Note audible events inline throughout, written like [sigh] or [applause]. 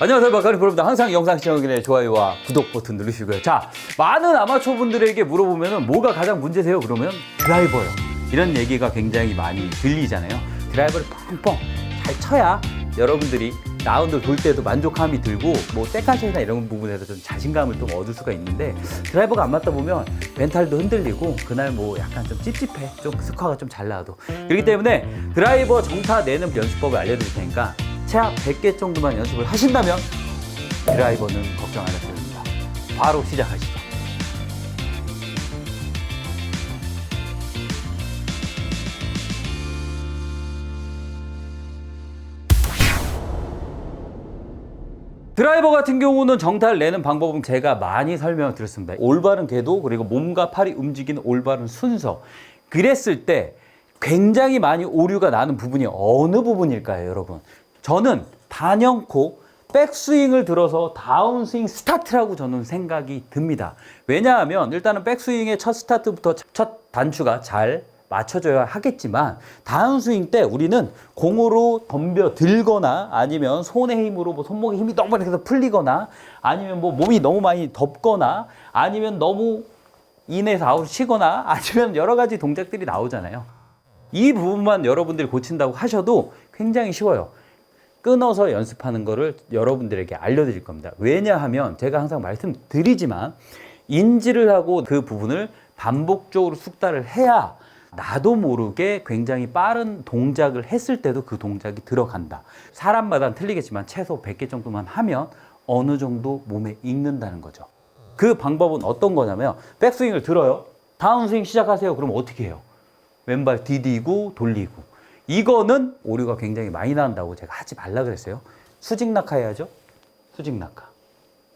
안녕하세요 박가리 프로입니다. 항상 영상 시청하기 좋아요와 구독 버튼 누르시고요. 자, 많은 아마추어 분들에게 물어보면 뭐가 가장 문제세요? 그러면 드라이버요. 이런 얘기가 굉장히 많이 들리잖아요. 드라이버를 뻥뻥 잘 쳐야 여러분들이 라운드 돌 때도 만족감이 들고 뭐 세컨샷이나 이런 부분에서 좀 자신감을 좀 얻을 수가 있는데 드라이버가 안 맞다 보면 멘탈도 흔들리고 그날 뭐 약간 좀 찝찝해 좀 스코어가 좀 잘 나와도 그렇기 때문에 드라이버 정타 내는 연습법을 알려드릴 테니까 최하 100개 정도만 연습을 하신다면 드라이버는 걱정 안 하셔도 됩니다 바로 시작하시죠 드라이버 같은 경우는 정타를 내는 방법은 제가 많이 설명을 드렸습니다. 올바른 궤도 그리고 몸과 팔이 움직이는 올바른 순서. 그랬을 때 굉장히 많이 오류가 나는 부분이 어느 부분일까요, 여러분? 저는 단연코 백스윙을 들어서 다운스윙 스타트라고 저는 생각이 듭니다. 왜냐하면 일단은 백스윙의 첫 스타트부터 첫 단추가 잘 맞춰줘야 하겠지만 다운스윙 때 우리는 공으로 덤벼 들거나 아니면 손의 힘으로 뭐 손목의 힘이 너무 해서 풀리거나 아니면 뭐 몸이 너무 많이 덥거나 아니면 너무 인에서 아웃 치거나 [laughs] 아니면 여러 가지 동작들이 나오잖아요. 이 부분만 여러분들이 고친다고 하셔도 굉장히 쉬워요. 끊어서 연습하는 거를 여러분들에게 알려드릴 겁니다. 왜냐하면 제가 항상 말씀드리지만 인지를 하고 그 부분을 반복적으로 숙달을 해야 나도 모르게 굉장히 빠른 동작을 했을 때도 그 동작이 들어간다. 사람마다 틀리겠지만 최소 100개 정도만 하면 어느 정도 몸에 익는다는 거죠. 그 방법은 어떤 거냐면 백스윙을 들어요. 다운스윙 시작하세요. 그럼 어떻게 해요? 왼발 디디고 돌리고. 이거는 오류가 굉장히 많이 난다고 제가 하지 말라 그랬어요. 수직 낙하 해야죠. 수직 낙하.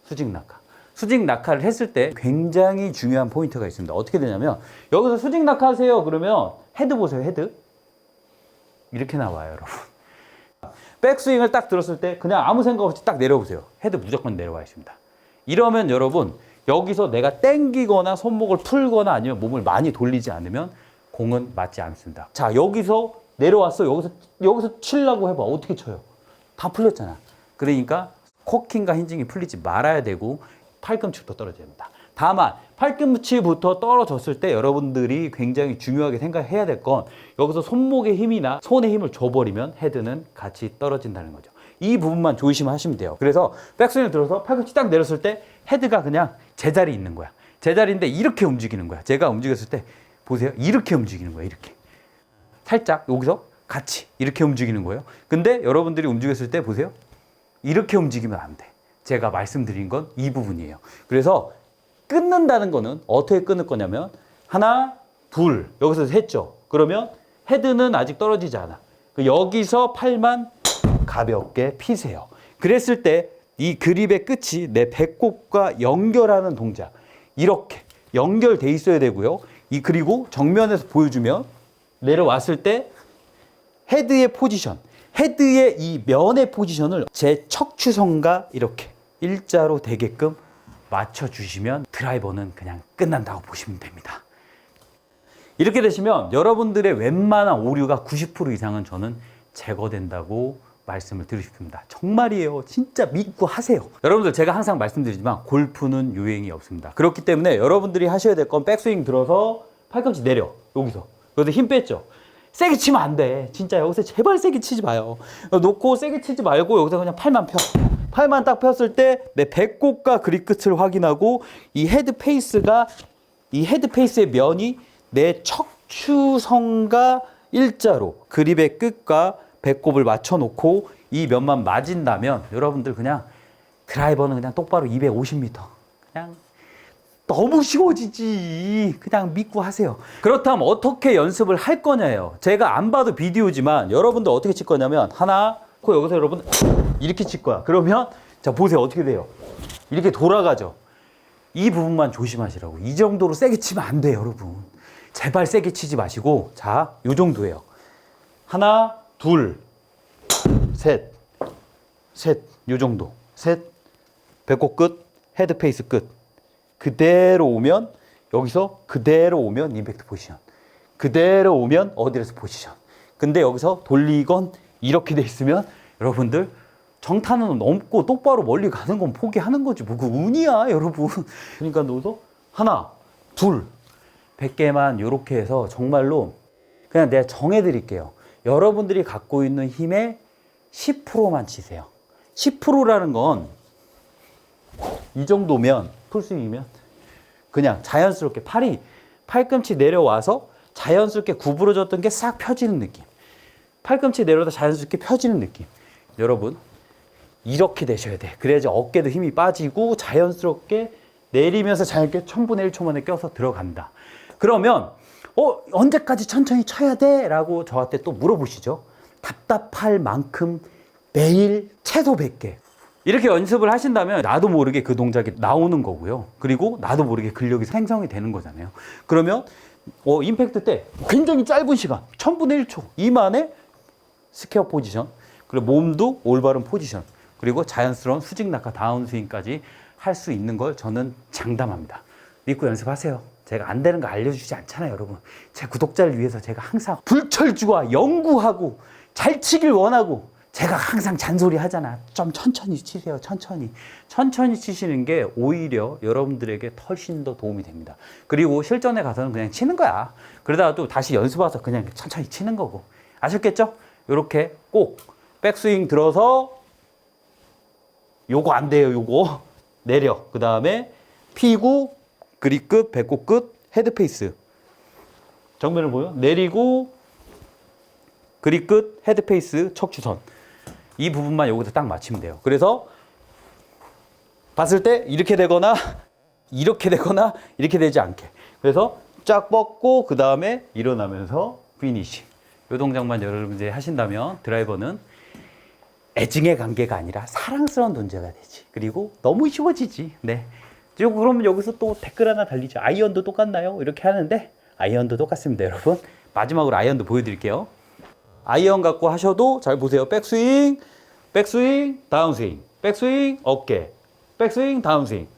수직 낙하. 수직 낙하를 했을 때 굉장히 중요한 포인트가 있습니다. 어떻게 되냐면 여기서 수직 낙하하세요. 그러면 헤드 보세요. 헤드. 이렇게 나와요, 여러분. 백스윙을 딱 들었을 때 그냥 아무 생각 없이 딱 내려보세요. 헤드 무조건 내려와 있습니다. 이러면 여러분 여기서 내가 땡기거나 손목을 풀거나 아니면 몸을 많이 돌리지 않으면 공은 맞지 않습니다. 자 여기서 내려왔어. 여기서 여기서 치려고 해봐. 어떻게 쳐요? 다 풀렸잖아. 그러니까 코킹과 힌징이 풀리지 말아야 되고 팔꿈치부터 떨어져야 됩니다. 다만 팔꿈치부터 떨어졌을 때 여러분들이 굉장히 중요하게 생각해야 될 건 여기서 손목의 힘이나 손의 힘을 줘버리면 헤드는 같이 떨어진다는 거죠. 이 부분만 조심하시면 돼요. 그래서 백스윙을 들어서 팔꿈치 딱 내렸을 때 헤드가 그냥 제자리에 있는 거야. 제자리인데 이렇게 움직이는 거야. 제가 움직였을 때 보세요. 이렇게 움직이는 거야. 이렇게. 살짝 여기서 같이 이렇게 움직이는 거예요. 근데 여러분들이 움직였을 때 보세요. 이렇게 움직이면 안 돼. 제가 말씀드린 건 이 부분이에요. 그래서 끊는다는 거는 어떻게 끊을 거냐면 하나, 둘 여기서 했죠. 그러면 헤드는 아직 떨어지지 않아. 그 여기서 팔만 가볍게 피세요. 그랬을 때 이 그립의 끝이 내 배꼽과 연결하는 동작 이렇게 연결돼 있어야 되고요. 이 그리고 정면에서 보여주면 내려왔을 때 헤드의 포지션, 헤드의 이 면의 포지션을 제 척추선과 이렇게 일자로 되게끔 맞춰주시면 드라이버는 그냥 끝난다고 보시면 됩니다. 이렇게 되시면 여러분들의 웬만한 오류가 90% 이상은 저는 제거된다고 말씀을 드리고 싶습니다. 정말이에요. 진짜 믿고 하세요. 여러분들 제가 항상 말씀드리지만 골프는 유행이 없습니다. 그렇기 때문에 여러분들이 하셔야 될 건 백스윙 들어서 팔꿈치 내려. 여기서. 여기서 힘 뺐죠. 세게 치면 안 돼. 진짜 여기서 제발 세게 치지 마요. 놓고 세게 치지 말고 여기서 그냥 팔만 펴. 팔만 딱 폈을 때 내 배꼽과 그립 끝을 확인하고 이 헤드 페이스가 이 헤드 페이스의 면이 내 척추선과 일자로 그립의 끝과 배꼽을 맞춰 놓고 이 면만 맞은다면 여러분들 그냥 드라이버는 그냥 똑바로 250m 그냥 너무 쉬워지지. 그냥 믿고 하세요. 그렇다면 어떻게 연습을 할 거냐예요. 제가 안 봐도 비디오지만 여러분들 어떻게 칠 거냐면 하나, 코 여기서 여러분 이렇게 칠 거야. 그러면 자 보세요 어떻게 돼요. 이렇게 돌아가죠. 이 부분만 조심하시라고. 이 정도로 세게 치면 안 돼요, 여러분. 제발 세게 치지 마시고 자, 요 정도예요. 하나, 둘, 셋, 셋, 요 정도. 셋, 배꼽 끝, 헤드 페이스 끝. 그대로 오면 여기서 그대로 오면 임팩트 포지션. 그대로 오면 어디에서 포지션. 근데 여기서 돌리건 이렇게 돼 있으면 여러분들 정타는 넘고 똑바로 멀리 가는 건 포기하는 거지. 뭐 그 운이야, 여러분. [laughs] 그러니까 너도 하나, 둘, 100개만 이렇게 해서 정말로 그냥 내가 정해 드릴게요. 여러분들이 갖고 있는 힘의 10%만 치세요. 10%라는 건 이 정도면 풀스윙이면 그냥 자연스럽게 팔이 팔꿈치 내려와서 자연스럽게 구부러졌던 게 싹 펴지는 느낌. 팔꿈치 내려다 자연스럽게 펴지는 느낌. 여러분 이렇게 되셔야 돼. 그래야지 어깨도 힘이 빠지고 자연스럽게 내리면서 자연스럽게 천분의 1초 만에 껴서 들어간다. 그러면 어 언제까지 천천히 쳐야 돼? 라고 저한테 또 물어보시죠. 답답할 만큼 매일 최소 100개. 이렇게 연습을 하신다면 나도 모르게 그 동작이 나오는 거고요. 그리고 나도 모르게 근력이 생성이 되는 거잖아요. 그러면 어, 임팩트 때 굉장히 짧은 시간, 1000분의 1초 이만에 스퀘어 포지션, 그리고 몸도 올바른 포지션, 그리고 자연스러운 수직 낙하 다운 스윙까지 할 수 있는 걸 저는 장담합니다. 믿고 연습하세요. 제가 안 되는 거 알려주지 않잖아요, 여러분. 제 구독자를 위해서 제가 항상 불철주와 연구하고 잘 치길 원하고 제가 항상 잔소리 하잖아. 좀 천천히 치세요, 천천히. 천천히 치시는 게 오히려 여러분들에게 훨씬 더 도움이 됩니다. 그리고 실전에 가서는 그냥 치는 거야. 그러다가 또 다시 연습 와서 그냥 천천히 치는 거고. 아셨겠죠? 이렇게 꼭 백스윙 들어서 요거 안 돼요, 요거. [laughs] 내려. 그 다음에 피고, 그립 끝, 배꼽 끝, 헤드 페이스. 정면을 보여? 내리고, 그립 끝, 헤드 페이스, 척추선. 이 부분만 여기서 딱 맞추면 돼요. 그래서 봤을 때 이렇게 되거나 [laughs] 이렇게 되거나 이렇게 되지 않게. 그래서 쫙 뻗고 그 다음에 일어나면서 피니시. 이 동작만 여러분들이 하신다면 드라이버는 애증의 관계가 아니라 사랑스러운 존재가 되지. 그리고 너무 쉬워지지. 네. 저 그러면 여기서 또 댓글 하나 달리죠. 아이언도 똑같나요? 이렇게 하는데 아이언도 똑같습니다, 여러분. 마지막으로 아이언도 보여드릴게요. 아이언 갖고 하셔도 잘 보세요. 백스윙, 백스윙, 다운스윙, 백스윙, 어깨, 백스윙, 다운스윙.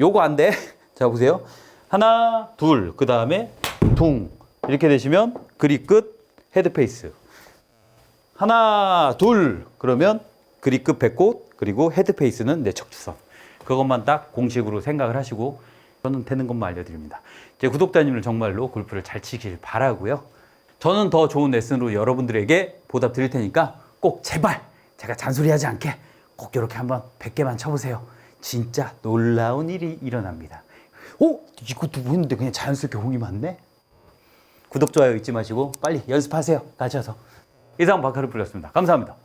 요거 안 돼. [laughs] 자, 보세요. 하나, 둘, 그 다음에 둥. 이렇게 되시면 그립 끝, 헤드 페이스. 하나, 둘. 그러면 그립 끝 배꼽, 그리고 헤드 페이스는 내 척추선. 그것만 딱 공식으로 생각을 하시고 저는 되는 것만 알려드립니다. 제 구독자님을 정말로 골프를 잘 치길 바라고요. 저는 더 좋은 레슨으로 여러분들에게 보답 드릴 테니까 꼭 제발 제가 잔소리하지 않게 꼭 이렇게 한번 100개만 쳐보세요. 진짜 놀라운 일이 일어납니다. 어? 이것도 보이는데 그냥 자연스럽게 공이 맞네? 구독, 좋아요 잊지 마시고 빨리 연습하세요. 가셔서. 이상 바카를 불렸습니다. 감사합니다.